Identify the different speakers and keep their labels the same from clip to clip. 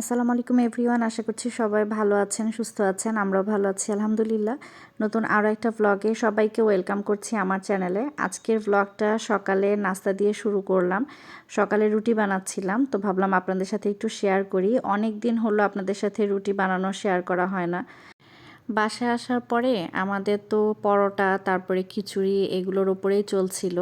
Speaker 1: আসসালামু আলাইকুম এভরিওয়ান, আশা করছি সবাই ভালো আছেন, সুস্থ আছেন, আমরাও ভালো আছি, আলহামদুলিল্লাহ। নতুন আরও একটা ভ্লগে সবাইকে ওয়েলকাম করছি আমার চ্যানেলে আজকের ভ্লগটা সকালে নাস্তা দিয়ে শুরু করলাম, সকালে রুটি বানাচ্ছিলাম, তো ভাবলাম আপনাদের সাথে একটু শেয়ার করি। অনেক দিন হলো আপনাদের সাথে রুটি বানানো শেয়ার করা হয় না। বাসায় আসার পরে আমাদের তো পরোটা, তারপরে খিচুড়ি, এগুলোর উপরেই চলছিল।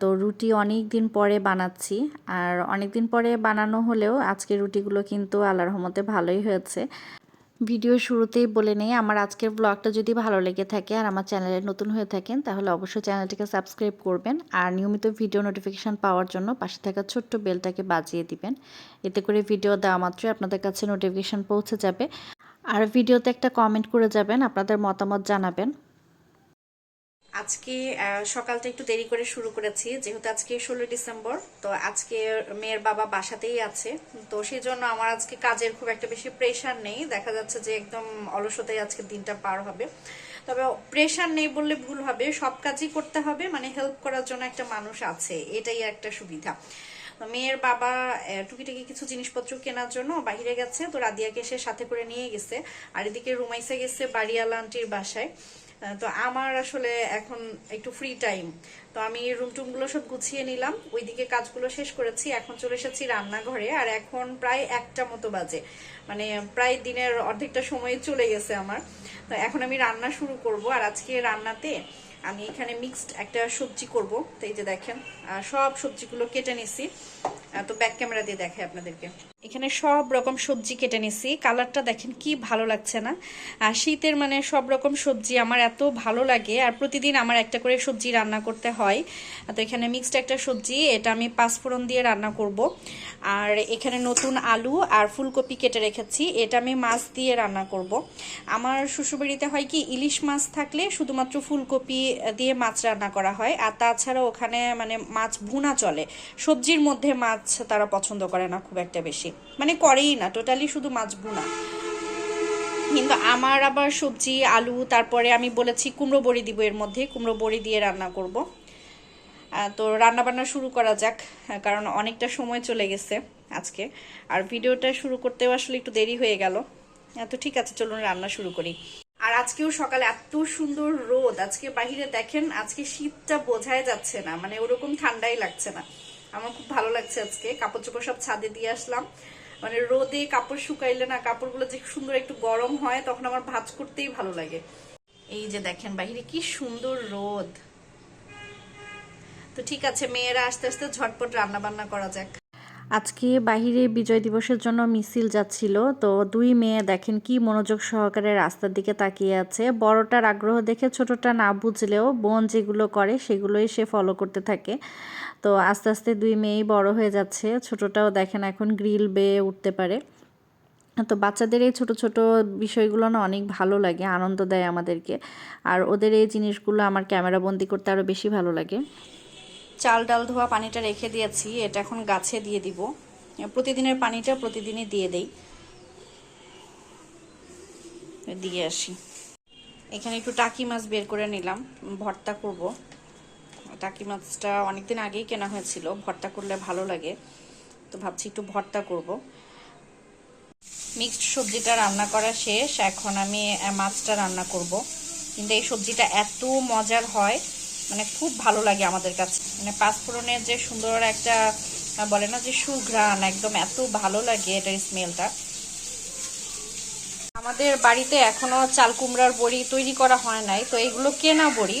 Speaker 1: তো রুটি অনেক দিন পরে বানাচ্ছি। আর অনেক দিন পরে বানানো হলেও আজকে রুটিগুলো কিন্তু আল্লাহ রহমতে ভালোই হয়েছে। ভিডিও শুরুতেই বলে নেই, আমার আজকের ব্লগটা যদি ভালো লেগে থাকে আর আমার চ্যানেলে নতুন হয়ে থাকেন, তাহলে অবশ্যই চ্যানেলটিকে সাবস্ক্রাইব করবেন আর নিয়মিত ভিডিও নোটিফিকেশান পাওয়ার জন্য পাশে থাকা ছোট্ট বেলটাকে বাজিয়ে দিবেন। এতে করে ভিডিও দেওয়া মাত্রই আপনাদের কাছে নোটিফিকেশান পৌঁছে যাবে। আর ভিডিওতে একটা কমেন্ট করে যাবেন, আপনাদের মতামত জানাবেন।
Speaker 2: আজকে সকালটা একটু দেরি করে শুরু করেছি, যেহেতু আজকে ষোলোই ডিসেম্বর, তো আজকে মেয়ের বাবা বাসাতেই আছে। তো সেই জন্য আমার আজকে কাজের খুব একটা বেশি প্রেশার নেই, দেখা যাচ্ছে যে একদম অলসতাই আজকে দিনটা পার হবে। তবে প্রেশার নেই বললে ভুল হবে, সব কাজই করতে হবে মানে হেল্প করার জন্য একটা মানুষ আছে, এটাই একটা সুবিধা। মেয়ের বাবা টুকিটাকি কিছু জিনিসপত্র কেনার জন্য বাহিরে গেছে, তো রাদিয়াকে সে সাথে করে নিয়ে গেছে, আর এদিকে রুমাইসে গেছে বাড়িয়ালা আন্টির বাসায়। তো আমার আসলে এখন একটু ফ্রি টাইম তো আমি রুম টুমগুলো সব গুছিয়ে নিলাম। ওইদিকে কাজগুলো শেষ করেছি। এখন চলে এসেছি রান্নাঘরে, আর এখন প্রায় একটা মতো বাজে। মানে প্রায় দিনের অর্ধেকটা সময় চলে গেছে আমার। তো এখন আমি রান্না শুরু করব, আর আজকে রান্নাতে আমি এখানে মিক্সড একটা সবজি করব। তো এই যে দেখেন সব সবজিগুলো কেটে নিছি। তো ব্যাক ক্যামেরা দিয়ে দেখে আপনাদেরকে। এখানে সব রকম সবজি কেটে নিছি। কালারটা দেখেন কি ভালো লাগছে না। আর শীতের মানে সব রকম সবজি আমার এত ভালো লাগে, আর প্রতিদিন আমার একটা করে সবজি রান্না করতে হয়। তো এখানে মিক্সড একটা সবজি, এটা আমি পাঁচফোড়ন দিয়ে রান্না করব। আর এখানে নতুন আলু আর ফুলকপি কেটে রেখেছি, এটা আমি মাছ দিয়ে রান্না করব। আমার শ্বশুরবাড়িতে হয় কি, ইলিশ মাছ থাকলে শুধুমাত্র ফুলকপি দিয়ে মাছ রান্না করা হয়, আর তাছাড়া ওখানে মানে মাছ ভুনা চলে। সবজির মধ্যে মাছ তারা পছন্দ করে না খুব একটা বেশি। মানে করেই না টোটালি শুধু মাছ ভুনা। কিন্তু আমার আবার সবজি, আলু, তারপরে আমি বলেছি কুমড়ো বড়ি দিব এর মধ্যে, কুমড়ো বড়ি দিয়ে রান্না করব। তো রান্না বান্না শুরু করা যাক কারণ অনেকটা সময় চলে গেছে আজকে। আর ভিডিওটা শুরু করতেও আসলে একটু দেরি হয়ে গেল। তো ঠিক আছে, চলুন রান্না শুরু করি। আর আজকেও সকালে এত সুন্দর রোদ, আজকে বাহিরে দেখেন, আজকে শীতটা বোঝাই যাচ্ছে না মানে ওরকম ঠান্ডাই লাগছে না। আমার খুব ভালো লাগছে আজকে, কাপড় চোপড় সব ছাদে দিয়ে আসলাম। মানে রোদে কাপড় শুকাইলে না, কাপড়গুলো যে সুন্দর একটু গরম হয়, তখন আমার ভাজ করতেই ভালো লাগে। এই যে দেখেন বাহিরে কি সুন্দর রোদ। তো ঠিক আছে, মেয়েরা আস্তে আস্তে ঝটপট রান্না বান্না করা যাক।
Speaker 1: আজকে বাহিরে বিজয় দিবসের জন্য মিছিল যাচ্ছিল, তো দুই মেয়ে দেখেন কি মনোযোগ সহকারে রাস্তার দিকে তাকিয়ে আছে। বড়টার আগ্রহ দেখে ছোটটা না বুঝলেও বোন যেগুলো করে সেগুলোই সে ফলো করতে থাকে। তো আস্তে আস্তে দুই মেয়েই বড় হয়ে যাচ্ছে, ছোটটাও দেখেন এখন গ্রিল বেয়ে উঠতে পারে। তো বাচ্চাদের এই ছোটো ছোটো বিষয়গুলো না অনেক ভালো লাগে, আনন্দ দেয় আমাদেরকে। আর ওদের এই জিনিসগুলো আমার ক্যামেরা বন্দি করতে আরও বেশি ভালো লাগে।
Speaker 2: চাল ডাল ধোয়া পানিটা রেখে দিয়েছি, এটা এখন গাছে দিয়ে দিব। প্রতিদিনের পানিটা প্রতিদিনই দিয়ে দেই। দিয়ে আসি। এখানে একটু টাকি মাছ বের করে নিলাম, ভর্তা করব। টাকি মাছটা অনেকদিন আগেই কেনা হয়েছিল, ভর্তা করলে ভালো লাগে। তো ভাবছি একটু ভর্তা করব। মিক্সড সবজিটা রান্না করা শেষ, এখন আমি মাছটা রান্না করব। কিন্তু এই সবজিটা এত মজার হয় মানে খুব ভালো লাগে আমাদের কাছে। মানে পাঁচফোড়নের যে সুন্দর একটা বলে না যে সুঘ্রাণ, একদম এত ভালো লাগে এটার স্মেলটা। আমাদের বাড়িতে এখনও চাল কুমড়ার বড়ি তৈরি করা হয় নাই, তো এগুলো কেনা বড়ি।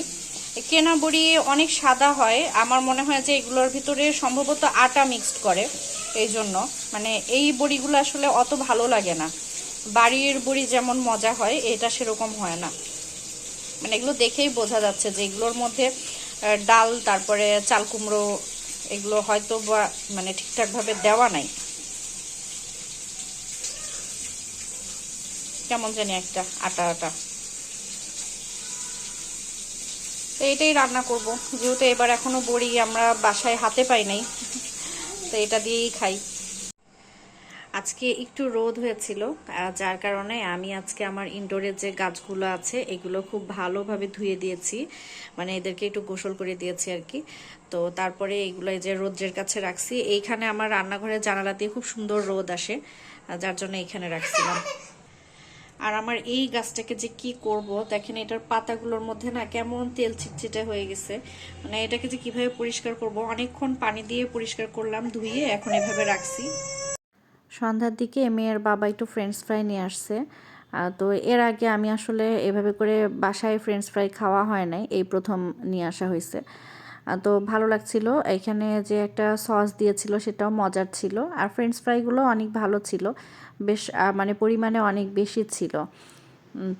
Speaker 2: কেনা বড়ি অনেক সাদা হয়, আমার মনে হয় যে এগুলোর ভিতরে সম্ভবত আটা মিক্সড করে, এই জন্য। মানে এই বড়িগুলো আসলে অত ভালো লাগে না। বাড়ির বড়ি যেমন মজা হয়, এটা সেরকম হয় না। মানে এগুলো দেখেই বোঝা যাচ্ছে যে এগুলোর মধ্যে ডাল, তারপরে চাল কুমড়ো এগুলো হয়তো বা মানে ঠিকঠাকভাবে দেওয়া নাই। কেমন জানি একটা আটা আটা। তো এটাই রান্না করব। যেহেতু এবার এখনও বড়ি আমরা বাসায় হাতে পাই নাই, তো এটা দিয়েই খাই। আজকে একটু রোদ হয়েছিল যার কারণে আমি আজকে আমার ইনডোরের যে গাছগুলো আছে, এগুলো খুব ভালোভাবে ধুয়ে দিয়েছি। মানে এদেরকে একটু গোসল করে দিয়েছি আর কি। তো তারপরে এগুলো যে রোদ্রের কাছে রাখছি। এইখানে আমার রান্নাঘরের জানালা দিয়ে খুব সুন্দর রোদ আসে যার জন্য এখানে রাখছিলাম। আর আমার এই গাছটাকে যে কি করব, দেখেন এটার পাতাগুলোর মধ্যে না কেমন তেল চিটচিটে হয়ে গেছে। মানে এটাকে যে কীভাবে পরিষ্কার করব, অনেকক্ষণ পানি দিয়ে পরিষ্কার করলাম, ধুয়ে এখন এভাবে রাখছি।
Speaker 1: সন্ধ্যার দিকে মেয়ের বাবা একটু ফ্রেঞ্চ ফ্রাই নিয়ে আসছে। তো এর আগে আমি আসলে এভাবে করে বাসায় ফ্রেঞ্চ ফ্রাই খাওয়া হয় নাই, এই প্রথম নিয়ে আসা হয়েছে। তো ভালো লাগছিল। এখানে যে একটা সস দিয়েছিল সেটাও মজার ছিল। আর ফ্রেঞ্চ ফ্রাইগুলো অনেক ভালো ছিল। বেশ মানে পরিমাণে অনেক বেশি ছিল।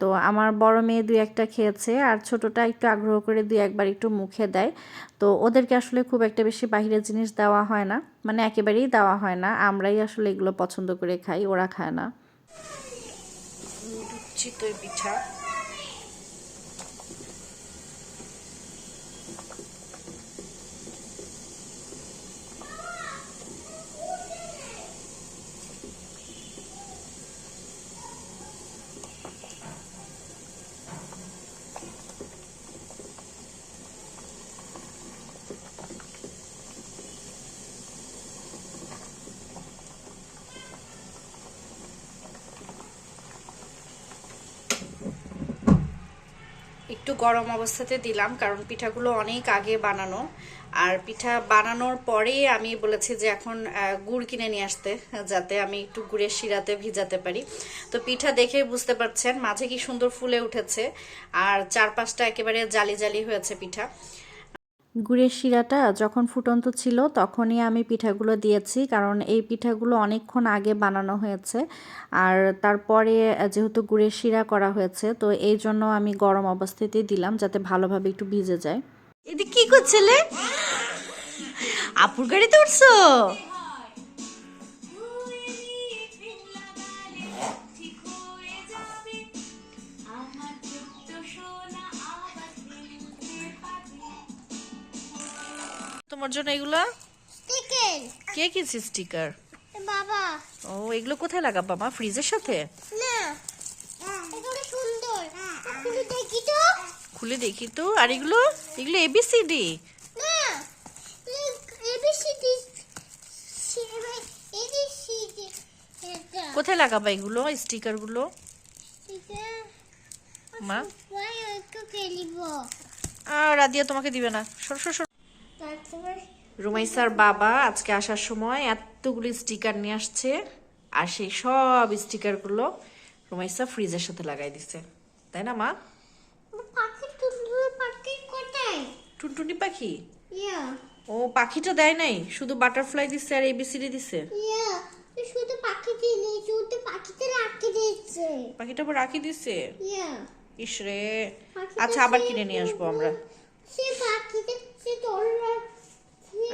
Speaker 1: তো আমার বড় মেয়ে দুই একটা খেয়েছে, আর ছোটটা একটু আগ্রহ করে দুই একবার একটু মুখে দেয়। তো ওদেরকে আসলে খুব একটা বেশি বাহিরের জিনিস দেওয়া হয় না মানে একেবারেই দেওয়া হয় না, আমরাই আসলে এগুলো পছন্দ করে খাই, ওরা খায় না।
Speaker 2: পিঠা। একটু গরম অবস্থাতে দিলাম, কারণ পিঠাগুলো অনেক আগে বানানো। আর পিঠা বানানোর পরে আমি বলেছি যে এখন গুড় কিনে নিয়ে আসতে, যাতে আমি একটু গুড়ের শিরাতে ভিজাতে পারি। তো পিঠা দেখে বুঝতে পারছেন, মাঝে কি সুন্দর ফুলে উঠেছে, আর চারপাশটা একেবারে জালি জালি হয়েছে পিঠা।
Speaker 1: গুড়ের শিরাটা যখন ফুটন্ত ছিল তখনই আমি পিঠাগুলো দিয়েছি, কারণ এই পিঠাগুলো অনেকক্ষণ আগে বানানো হয়েছে। আর তারপরে যেহেতু গুড়ের শিরা করা হয়েছে, তো এই জন্য আমি গরম অবস্থাতেই দিলাম যাতে ভালোভাবে একটু ভিজে যায়।
Speaker 2: এদিকে কি করছিলে আপুর গাড়িতে উঠছো? তোমার জন্য এগুলা?
Speaker 3: স্টিকার
Speaker 2: কে কিনছে স্টিকার
Speaker 3: বাবা।
Speaker 2: ও এগুলো কোথায় লাগাবা মা? ফ্রিজের সাথে?
Speaker 3: না। এগুলো সুন্দর। খুলে দেখি তো।
Speaker 2: খুলে দেখি তো। আর এগুলো? এগুলো এবিসিডি
Speaker 3: না। এবিসিডি
Speaker 2: কোথায় লাগাবা এগুলো
Speaker 3: স্টিকারগুলো
Speaker 2: মা? আর রাদিয়া তোমাকে দিবে না। সর সর। রুমাইসার বাবা আজকে আসার সময় এতগুলি স্টিকার নিয়ে আসছে আর সেই সব স্টিকারগুলো রুমাইসা ফ্রিজের সাথে লাগাই দিছে। তাই না মা? টুনটুনি পাখি ও পাখিটা দেয় নাই শুধু বাটারফ্লাই দিছে আর এবিসিডি দিছে।
Speaker 3: শুধু পাখি দিলে শুধু পাখিতে রাখতে দিচ্ছে
Speaker 2: পাখিটা আবার রাখি দিছে? ইসরে আচ্ছা আবার কিনে নিয়ে আসব আমরা।
Speaker 3: সে পাখিতে সে তোর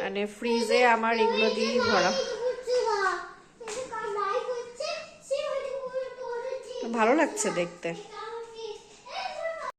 Speaker 2: মানে ফ্রিজে আমার এগুলো দিয়ে ভরা। ভালো লাগছে দেখতে।